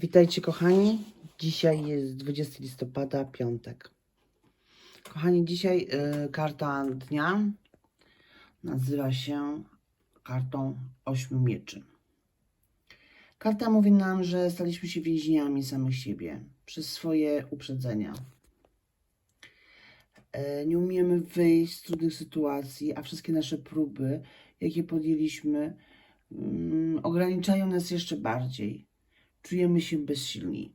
Witajcie kochani. Dzisiaj jest 20 listopada, piątek. Kochani, dzisiaj y, karta dnia nazywa się kartą ośmiu mieczy. Karta mówi nam, że staliśmy się więźniami samych siebie przez swoje uprzedzenia. E, Nie umiemy wyjść z trudnych sytuacji, a wszystkie nasze próby, jakie podjęliśmy, mm, ograniczają nas jeszcze bardziej czujemy się bezsilni.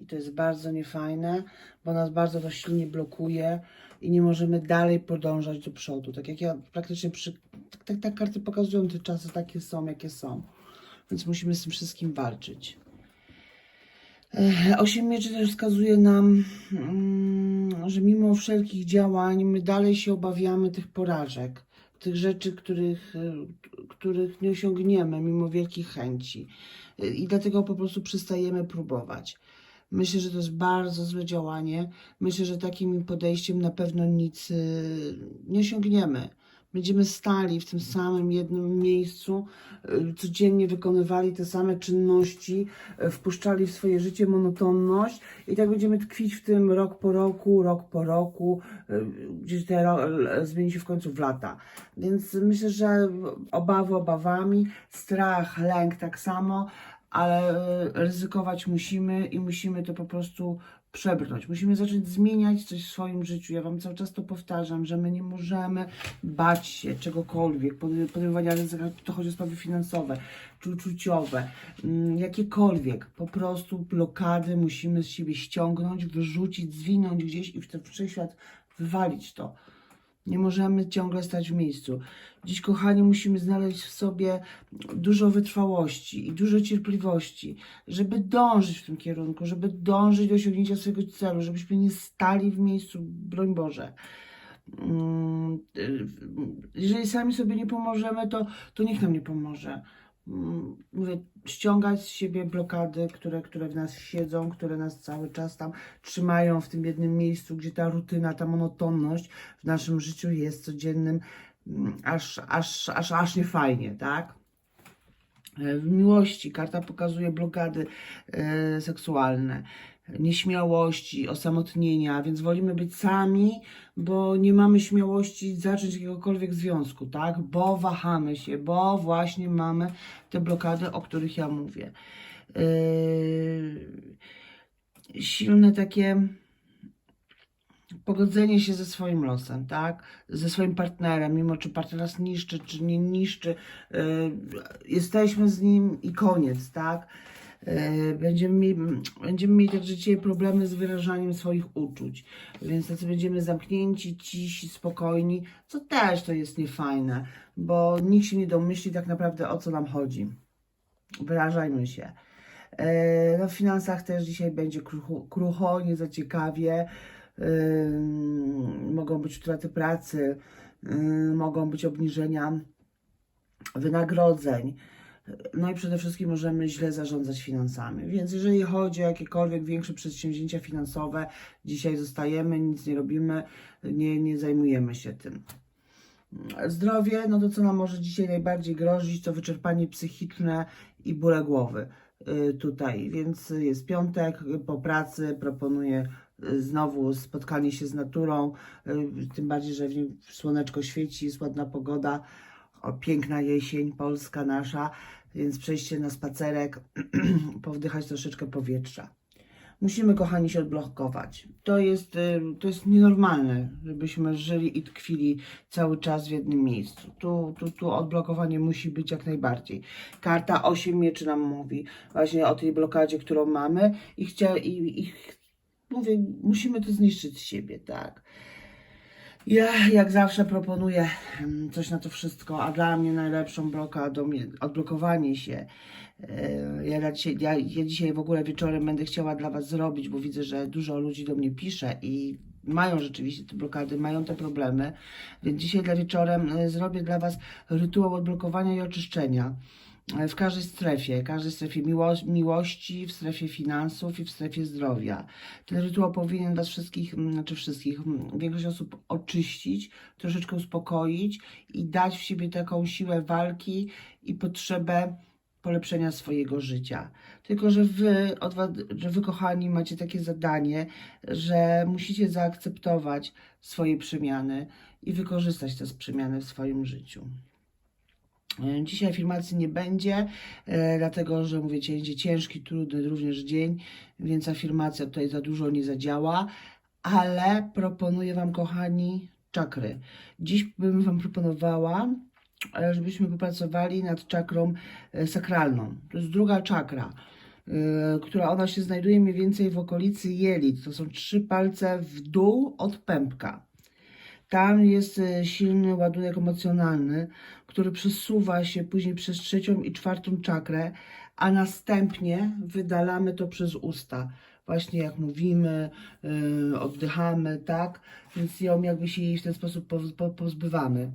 I to jest bardzo niefajne, bo nas bardzo to silnie blokuje i nie możemy dalej podążać do przodu. Tak jak ja praktycznie przy. Tak, tak, tak karty pokazują, te czasy takie są, jakie są. Więc musimy z tym wszystkim walczyć. Osiem mieczy też wskazuje nam, mm, że mimo wszelkich działań, my dalej się obawiamy tych porażek, tych rzeczy, których, e, których nie osiągniemy, mimo wielkich chęci. E, I dlatego po prostu przestajemy próbować. Myślę, że to jest bardzo złe działanie. Myślę, że takim podejściem na pewno nic e, nie osiągniemy. Będziemy stali w tym samym jednym miejscu, y, codziennie wykonywali te same czynności, y, wpuszczali w swoje życie monotonność i tak będziemy tkwić w tym rok po roku, rok po roku, y, gdzieś te ro- zmieni się w końcu w lata. Więc myślę, że obawy obawami, strach, lęk tak samo, ale ryzykować musimy i musimy to po prostu przebrnąć. Musimy zacząć zmieniać coś w swoim życiu. Ja Wam cały czas to powtarzam, że my nie możemy bać się czegokolwiek, podej- podejmowania ryzyka, to chodzi o sprawy finansowe, czy uczuciowe, mm, jakiekolwiek. Po prostu blokady musimy z siebie ściągnąć, wyrzucić, zwinąć gdzieś i w ten wszechświat wywalić to. Nie możemy ciągle stać w miejscu. Dziś, kochani, musimy znaleźć w sobie dużo wytrwałości i dużo cierpliwości, żeby dążyć w tym kierunku, żeby dążyć do osiągnięcia swojego celu, żebyśmy nie stali w miejscu, broń Boże. Mm, y, Jeżeli sami sobie nie pomożemy, to, to nikt nam nie pomoże. Mm, Mówię, ściągać z siebie blokady, które, które w nas siedzą, które nas cały czas tam trzymają w tym jednym miejscu, gdzie ta rutyna, ta monotonność w naszym życiu jest codziennym, mm, aż, aż, aż, aż nie fajnie, tak? E, W miłości karta pokazuje blokady e, seksualne, nieśmiałości, osamotnienia, więc wolimy być sami, bo nie mamy śmiałości zacząć jakiegokolwiek związku, tak? Bo wahamy się, bo właśnie mamy te blokady, o których ja mówię. Yy, silne takie pogodzenie się ze swoim losem, tak? Ze swoim partnerem, mimo czy partner nas niszczy, czy nie niszczy, yy, jesteśmy z nim i koniec, tak? Yy, Będziemy, mieli, będziemy także dzisiaj problemy z wyrażaniem swoich uczuć, więc tacy będziemy zamknięci, cisi, spokojni, co też to jest niefajne, bo nikt się nie domyśli tak naprawdę o co nam chodzi. Wyrażajmy się. E, No, w finansach też dzisiaj będzie krucho, krucho nie za ciekawie. Ym, mogą być utraty pracy, mogą być obniżenia wynagrodzeń. No i przede wszystkim możemy źle zarządzać finansami. Więc jeżeli chodzi o jakiekolwiek większe przedsięwzięcia finansowe, dzisiaj zostajemy, nic nie robimy, nie, nie zajmujemy się tym. Zdrowie, no to co nam może dzisiaj najbardziej grozić, to wyczerpanie psychiczne i bóle głowy y, tutaj. Więc jest piątek, po pracy proponuję y, znowu spotkanie się z naturą, y, tym bardziej, że w nim słoneczko świeci, jest ładna pogoda, o, piękna jesień polska nasza, więc przejście na spacerek, powdychać troszeczkę powietrza. Musimy, kochani, się odblokować. To jest, y, to jest nienormalne, żebyśmy żyli i tkwili cały czas w jednym miejscu. Tu, tu, tu odblokowanie musi być jak najbardziej. Karta 8 mieczy nam mówi właśnie o tej blokadzie, którą mamy i, chcia, i, i mówię, musimy to zniszczyć z siebie, tak. Ja jak zawsze proponuję mm, coś na to wszystko, a dla mnie najlepszą blokadą jest odblokowanie się. E, Ja, ja, ja dzisiaj w ogóle wieczorem będę chciała dla Was zrobić, bo widzę, że dużo ludzi do mnie pisze i mają rzeczywiście te blokady, mają te problemy, więc dzisiaj dla wieczorem e, zrobię dla Was rytuał odblokowania i oczyszczenia w każdej strefie, każdej strefie miło, miłości, w strefie finansów i w strefie zdrowia. Ten rytuał powinien Was wszystkich, mm, znaczy wszystkich, mm, większość osób oczyścić, troszeczkę uspokoić i dać w siebie taką siłę walki i potrzebę polepszenia swojego życia. Tylko, że wy, że wy, kochani, macie takie zadanie, że musicie zaakceptować swoje przemiany i wykorzystać te przemiany w swoim życiu. E, Dzisiaj afirmacji nie będzie, e, dlatego że mówię, będzie ciężki, trudny również dzień, więc afirmacja tutaj za dużo nie zadziała, ale proponuję Wam, kochani, czakry. Dziś bym Wam proponowała, e, żebyśmy popracowali nad czakrą sakralną. To jest druga czakra, która ona się znajduje mniej więcej w okolicy jelit. To są trzy palce w dół od pępka. Tam jest silny ładunek emocjonalny, który przesuwa się później przez trzecią i czwartą czakrę, a następnie wydalamy to przez usta. Właśnie jak mówimy, yy, oddychamy, tak? Więc ją jakby się jej w ten sposób poz, po, pozbywamy.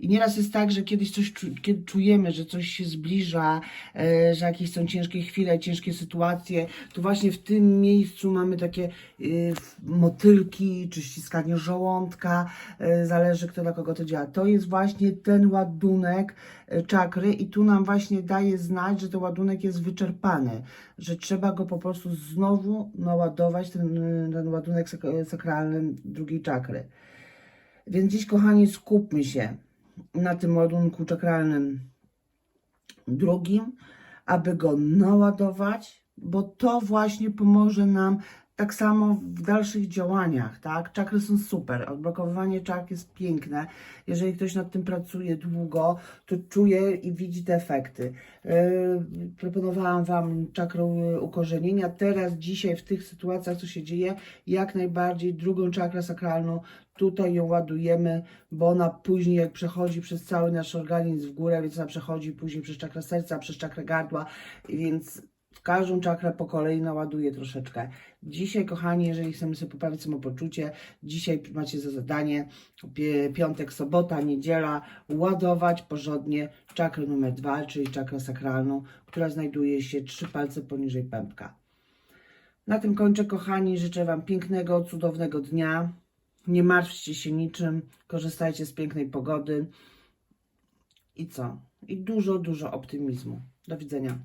I nieraz jest tak, że kiedyś coś czu, kiedy czujemy, że coś się zbliża, e, że jakieś są ciężkie chwile, ciężkie sytuacje, to właśnie w tym miejscu mamy takie y, motylki, czy ściskanie żołądka, e, zależy kto dla kogo to działa. To jest właśnie ten ładunek e, czakry i tu nam właśnie daje znać, że ten ładunek jest wyczerpany, że trzeba go po prostu znowu naładować, ten, ten ładunek sak- sakralny drugiej czakry. Więc dziś, kochani, skupmy się na tym ładunku czakralnym drugim, aby go naładować, bo to właśnie pomoże nam tak samo w dalszych działaniach, tak? Czakry są super, odblokowywanie czakr jest piękne. Jeżeli ktoś nad tym pracuje długo, to czuje i widzi te efekty. Yy, proponowałam Wam czakrę yy, ukorzenienia. Teraz, dzisiaj, w tych sytuacjach, co się dzieje, jak najbardziej drugą czakrę sakralną, tutaj ją ładujemy, bo ona później, jak przechodzi przez cały nasz organizm w górę, więc ona przechodzi później przez czakrę serca, przez czakrę gardła, więc w każdą czakrę po kolei naładuję troszeczkę. Dzisiaj, kochani, jeżeli chcemy sobie poprawić samopoczucie, dzisiaj macie za zadanie piątek, sobota, niedziela ładować porządnie czakrę numer dwa, czyli czakrę sakralną, która znajduje się trzy palce poniżej pępka. Na tym kończę, kochani. Życzę Wam pięknego, cudownego dnia. Nie martwcie się niczym, korzystajcie z pięknej pogody. I co? I dużo, dużo optymizmu. Do widzenia.